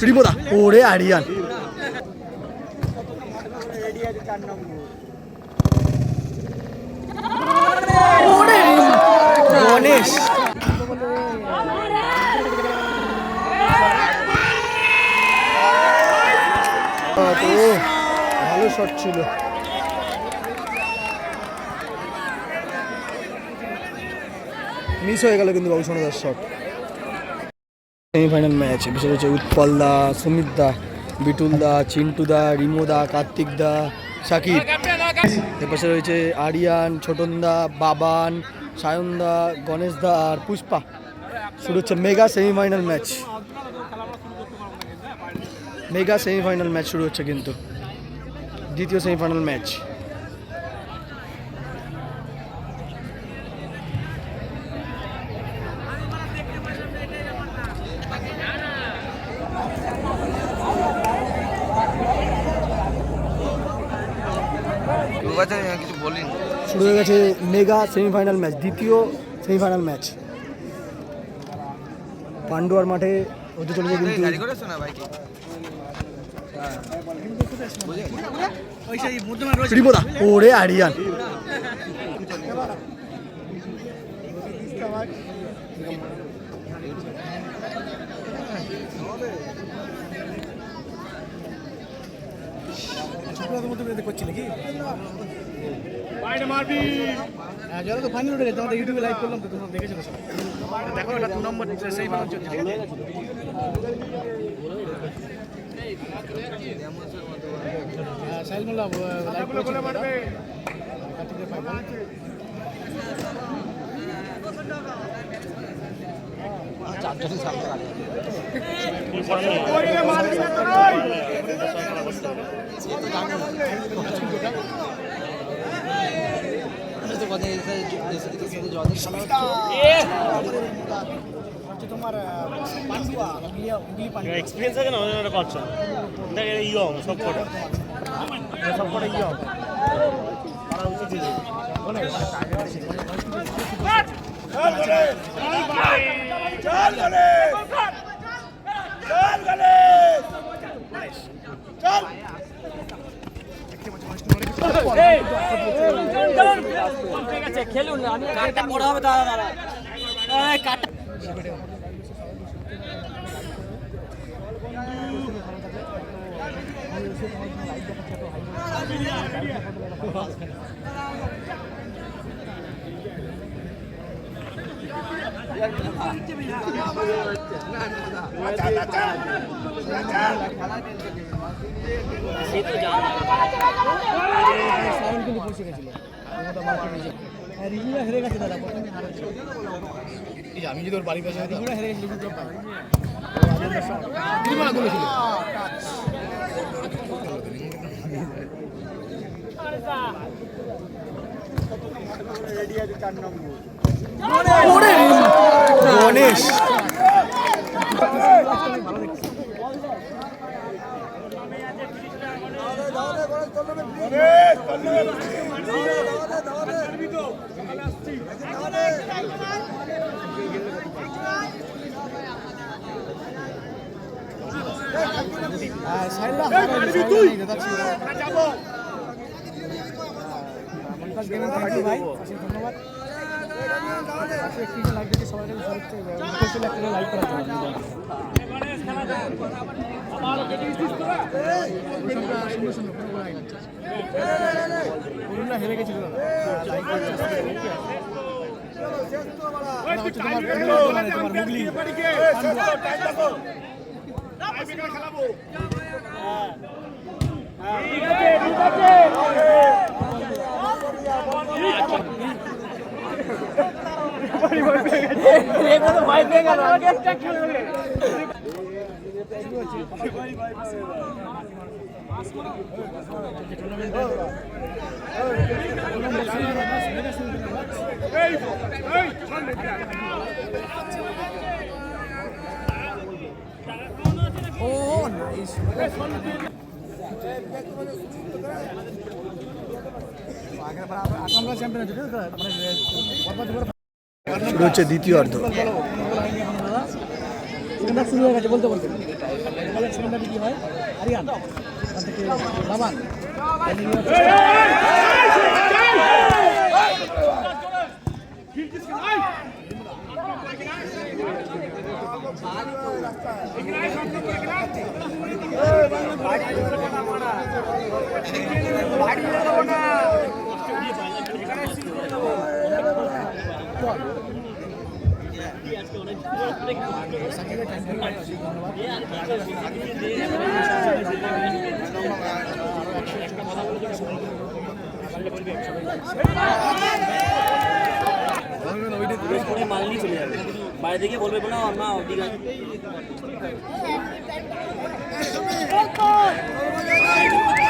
ত্রিপদা ওরে আরিয়ান। তো ভালো শট ছিল। মিস হয়ে গেল কিন্তু বাবু সোনাদার শট সেমিফাইনাল ম্যাচ বিশেষ হচ্ছে উৎপল দা, সুমিত দা, বিটুল দা, চিন্টু দা, রিমো দা, কার্তিক দা সাকিব এপাশে রয়েছে আরিয়ান, ছোটন দা, বাবান সায়ন দা গণেশ দা আর পুষ্পা শুরু হচ্ছে mega semifinal match mega semifinal match শুরু হচ্ছে কিন্তু দ্বিতীয় সেমিফাইনাল ম্যাচ কিছু বলিনি শুরু হয়ে গেছে মেগা সেমিফাইনাল ম্যাচ দ্বিতীয় সেমিফাইনাল ম্যাচ। পান্ডুয়ার মাঠে হতে চলেছে কিন্তু ওরে আরিয়ান। যারা তো ফাইনাল উঠে গেছে আমাদের ইউটিউবে লাইভ করলাম তো তোমরা দেখেছো তো সব। দেখো এটা দু নম্বর সেই ফাইনাল চলছে ঠিক আছে হ্যাঁ, সাহিল মোল্লা লাইভ করেছে কার্তিকের ফাইনাল হচ্ছে তোমার এক্সপিরিয়েন্স আছে না জন্য করছ দেখ এটা ইয়ং সব কটা সব কটা ইয়ং করা উচিত ছিল। সায়ন গেছিল হ্যাঁ রিগুলা হেরে গেছে দাদা যে আমি যদি পাশে রিগুলা হেরে কিন্তু পাই ত্রিমালা বলেছিল ওরে গণেশ। হারাইছে তুই দাদা ছিল মন্টাজ গেমিং থ্যাংক ধন্যবাদ লাইক দিতে সবাই লাইক হেরে গেছিল খেলাবো পেয়ে গেল। Oh, nice. শুরু হচ্ছে দ্বিতীয় অর্ধ সেকেন্ড হাফ শুরু হয়ে গেছে, বলতে বলতে। সেকেন্ড হাফে কি হয়? আরিয়ান। ওখান থেকে বাবান। করে মাল নিয়ে চলে যাবে। বাইরে থেকে বলবে না ওদিকে ওই দেখো বলেন খেলা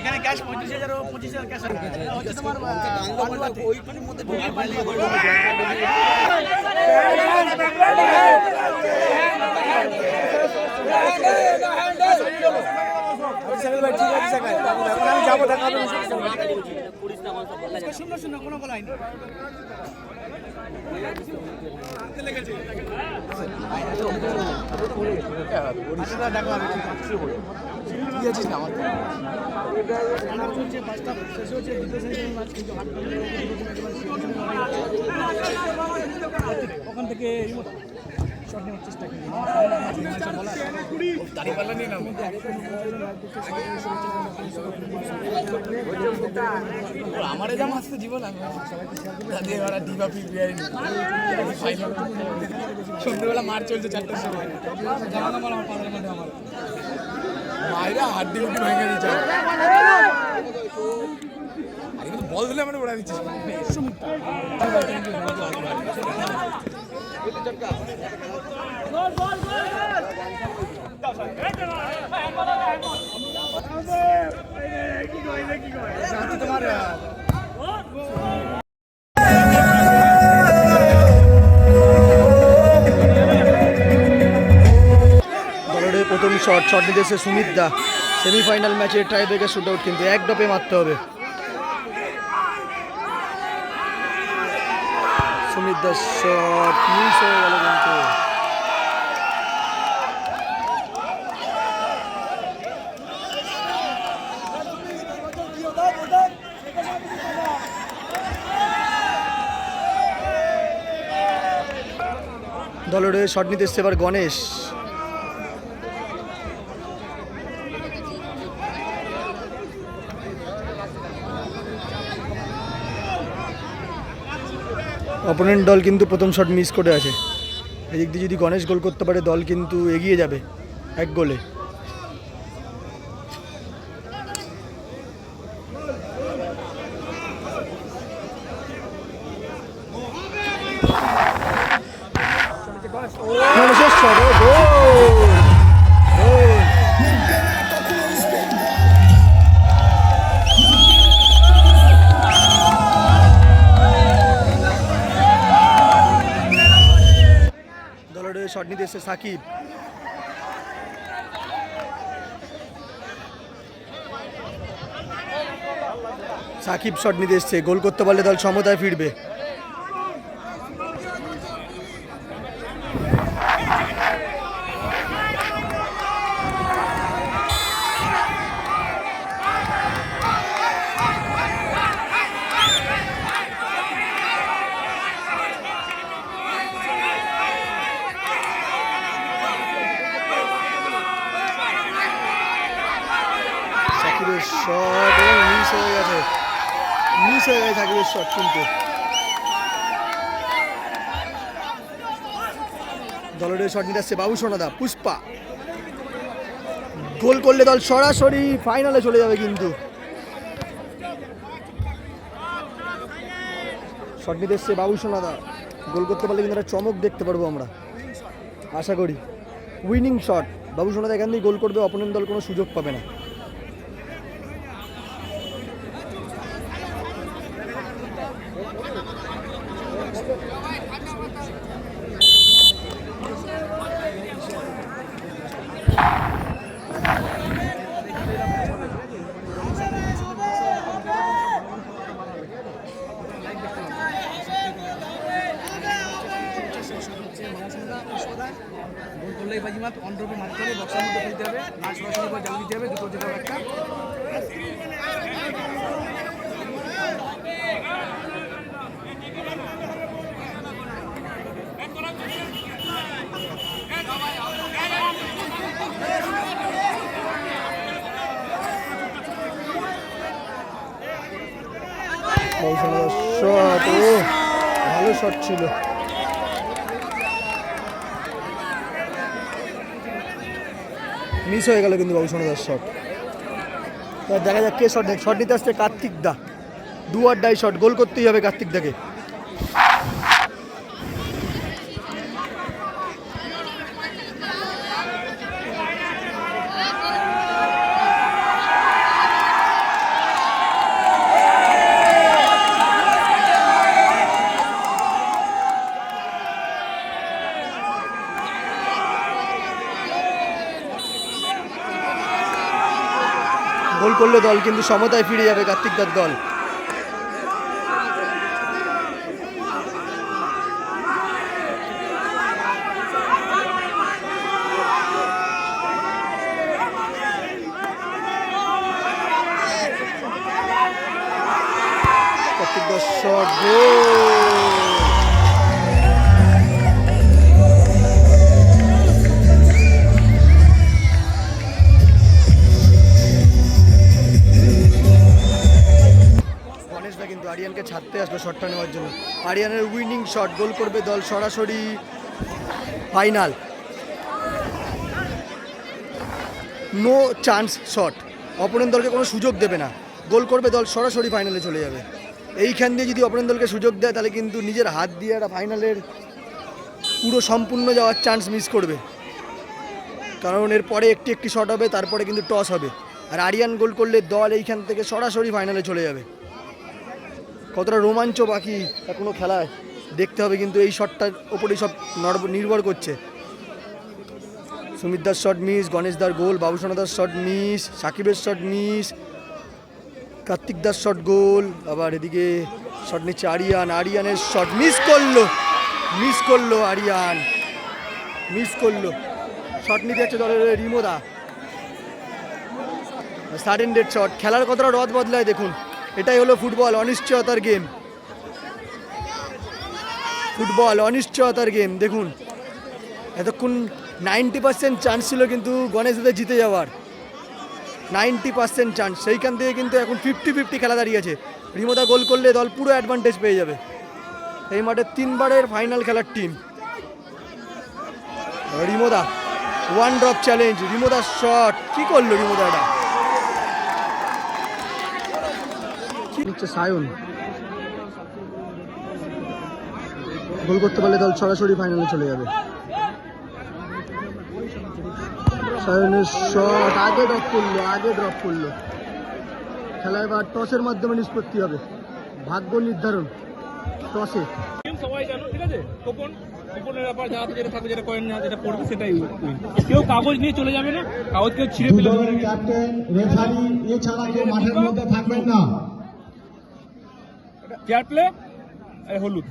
এখানে ক্যাশ পঁয়ত্রিশ হাজার পঁচিশ হাজার ক্যাশ হচ্ছে তোমার ওইখানের মধ্যে আমি যাব দেখা বলা শূন্য শূন্য কোনো বলাই নেই ওখান থেকে নেওয়ার চেষ্টা করি আমারে যা মাসতে জীবন সন্ধ্যেবেলা মার চলছে চারটার সময় আমার মায়েরা হাড্ডি গুড্ডি ভেঙে দিচ্ছে বল দিলে প্রথম শট শট নিতে এসে সুমিত দা। সেমিফাইনাল ম্যাচে ট্রাই ব্রেকার শুট আউট কিন্তু এক ডপে মারতে হবে। সুমিত দাস শট মিস হয়ে গেল কিন্তু। দলের শট নিতে এসছে এবার গণেশ। অপোনেন্ট দল কিন্তু প্রথম শট মিস করে আছে। এদিক দিয়ে যদি গণেশ গোল করতে পারে, দল কিন্তু এগিয়ে যাবে এক গোলে। Goal! দলের শট নিতে এসছে সাকিব সাকিব শট নিতে এসছে, গোল করতে পারলে দল সমতায় ফিরবে সাকিবের শট এবং মিস হয়ে গেছে মিস হয়ে গেছে সাকিবের শট কিন্তু। দলের শট নিতে আসছে বাবু সোনাদা, পুষ্পা। গোল করলে দল সরাসরি ফাইনালে চলে যাবে কিন্তু। শট নিতে এসছে বাবু সোনাদা। গোল করতে পারলে কিন্তু একটা চমক দেখতে পারব আমরা। আশা করি। উইনিং শট বাবু সোনাদা এখান দিয়ে গোল করবে অপোনেন্ট দল কোনো সুযোগ পাবে না গোল করলেই বাজি মাত অন ড্রপে মারতে হবে বক্সের মধ্যে ফেলতে হবে না সরাসরি করে জাল দিতে হবে দুটো যেতে হবে একটা বাবু সোনাদার শট ও, ভালো শট ছিল। মিস হয়ে গেল কিন্তু বাবু সোনাদার শট দেখা যাক কে শট শট নিতে আসছে কার্তিক দা। দু আড্ডাই শট গোল করতেই হবে কার্তিক দাকে। করলে দল কিন্তু সমতায় ফিরে যাবে কার্তিক দার দল। কার্তিক দাস শট গোল শটটা নেওয়ার জন্য। আরিয়ানের উইনিং শট গোল করবে দল সরাসরি final no chance shot opponent দলকে কোনো সুযোগ দেবে না। গোল করবে দল সরাসরি ফাইনালে চলে যাবে। এইখান দিয়ে যদি অপোনেন্ট দলকে সুযোগ দেয়, তাহলে কিন্তু নিজের হাত দিয়ে একটা ফাইনালের পুরো সম্পূর্ণ যাওয়ার চান্স মিস করবে। কারণ এর পরে একটি একটি শট হবে, তারপরে কিন্তু টস হবে। আর আরিয়ান গোল করলে দল এইখান থেকে সরাসরি ফাইনালে চলে যাবে। কতটা রোমাঞ্চ বাকি এখনও খেলায় দেখতে হবে, কিন্তু এই শটটার ওপরেই সব নর- নির্ভর করছে। সুমিত দাস শট মিস গণেশ দার goal Babusona Das shot miss, সাকিবের shot miss Kartik Das shot goal, আবার এদিকে শট নিচ্ছে আরিয়ান, আরিয়ানের শট মিস করল মিস করল আরিয়ান, মিস করল। শট নিতে যাচ্ছে দলের রিমোদা। সাডেন ডেড শট খেলার কতটা রদ বদলায় দেখুন। এটাই হলো ফুটবল, অনিশ্চয়তার গেম। ফুটবল, অনিশ্চয়তার গেম, দেখুন। এতক্ষণ নাইনটি পার্সেন্ট চান্স ছিল কিন্তু গণেশদের জিতে যাওয়ার। নাইনটি পার্সেন্ট চান্স সেইখান থেকে কিন্তু এখন ফিফটি ফিফটি খেলা দাঁড়িয়েছে রিমোদা গোল করলে দল পুরো অ্যাডভান্টেজ পেয়ে যাবে। এই মাঠে তিনবারের ফাইনাল খেলার টিম রিমোদা ওয়ান ড্রপ চ্যালেঞ্জ রিমোদার শট কি করল রিমোদাটা হচ্ছে সায়ন। গোল করতে পারলে দল সরাসরি ফাইনালে চলে যাবে। সায়নের শট আগে ড্রপ করল আগে ড্রপ করল। খেলা এবার টসের মাধ্যমে নিষ্পত্তি হবে। ভাগ্য নির্ধারণ টসে সবাই জানো ঠিক আছে? কোপন কোপনের ব্যাপার যা যেটা থাকবে যেটা কয়েন না যেটা পড়বে সেটাই কেউ কাগজ নিয়ে চলে যাবে না কাগজ কেউ ছিঁড়ে ফেলে ক্যাপ্টেন রেফারি এছাড়া কেউ মাঠের মধ্যে থাকবেন না। ফেয়ার প্লে হলুদ।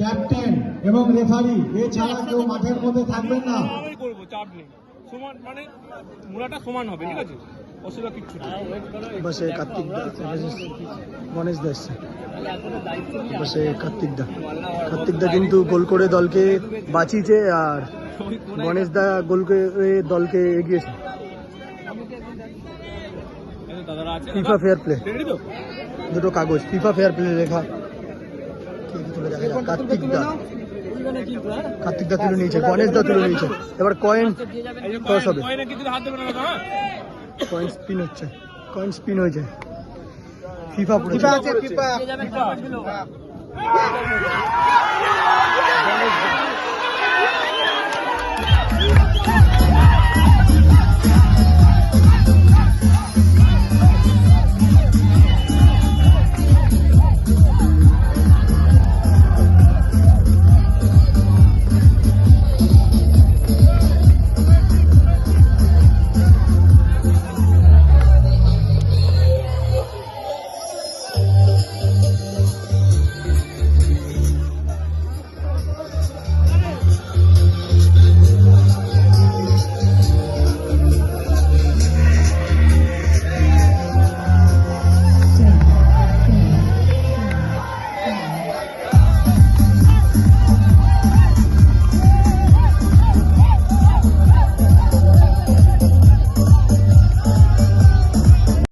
ক্যাপ্টেন এবং রেফারি এছাড়া কেউ মাঠের মধ্যে থাকবেন না। করব চাপ নেই। সমান মানে মুড়াটা সমান হবে ঠিক আছে? অসুবিধা কিচ্ছু বসে কার্তিক দা গণেশ দা এসছে বসে কার্তিক দা। কার্তিক দা কিন্তু গোল করে দলকে বাঁচিয়েছে আর গণেশ দা গোল করে দলকে এগিয়েছে। ফিফা ফেয়ার প্লে দুটো কাগজ ফিফা ফেয়ার প্লে লেখা। কার্তিক দা। কার্তিক দা তুলে নিয়েছে গণেশ দা তুলে নিয়েছে। এবার কয়েন টস হবে। কয়েনে কিন্তু হাত দেবে না দাদা হ্যাঁ? কয়েন স্পিন হচ্ছে। কয়েন স্পিন হয়েছে। ফিফা পুরো ফিফা